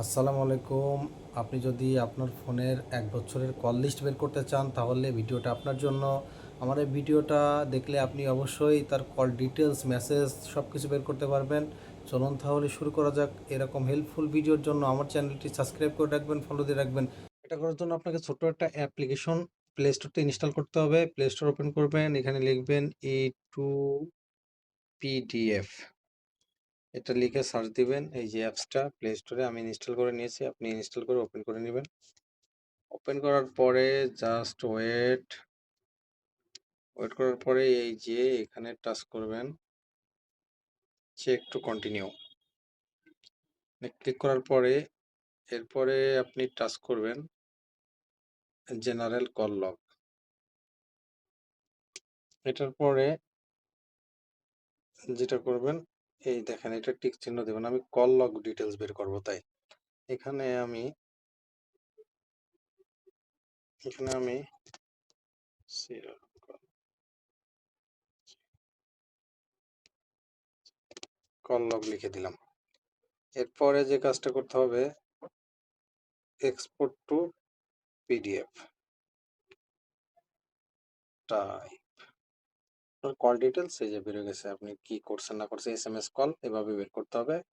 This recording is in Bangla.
আসসালামু আলাইকুম। আপনি যদি আপনার ফোনের এক বছরের কল লিস্ট বের করতে চান, তাহলে ভিডিওটা আপনার জন্য। আমার এই ভিডিওটা দেখলে আপনি অবশ্যই তার কল ডিটেলস মেসেজ সব কিছু বের করতে পারবেন। চলুন তাহলে শুরু করা যাক। এরকম হেল্পফুল ভিডিওর জন্য আমার চ্যানেলটি সাবস্ক্রাইব করে রাখবেন ফলো দিয়ে রাখবেন। এটা করার জন্য আপনাকে ছোট্ট একটা অ্যাপ্লিকেশন প্লে স্টোরতে ইনস্টল করতে হবে। প্লে স্টোর ওপেন করবেন। এখানে লিখবেন ই টু পিডিএফ এটা লিখে সার্চ দিবেন, এই যে অ্যাপসটা প্লে স্টোরে আমি ইনস্টল করে নিয়েছি, আপনি ইনস্টল করে ওপেন করে নেবেন। ওপেন করার পরে জাস্ট ওয়েট ওয়েট করার পরে এই যে এখানে টাচ করবেন চেক টু কন্টিনিউ ক্লিক করার পরে এরপরে আপনি টাচ করবেন জেনারেল কল লগ এটার পরে যেটা করবেন এই দেখেন, এটা টিক চিহ্ন দেবেন। আমি কল লগ ডিটেলস বের করব, তাই। এখানে আমি এখানে আমি কল লগ লিখে দিলাম। এরপরে যে কাজটা করতে হবে export to PDF type call details এই যে বেরো গেছে, আপনি কি করছেন না করছেন এস এম এস কল এভাবে বের করতে হবে।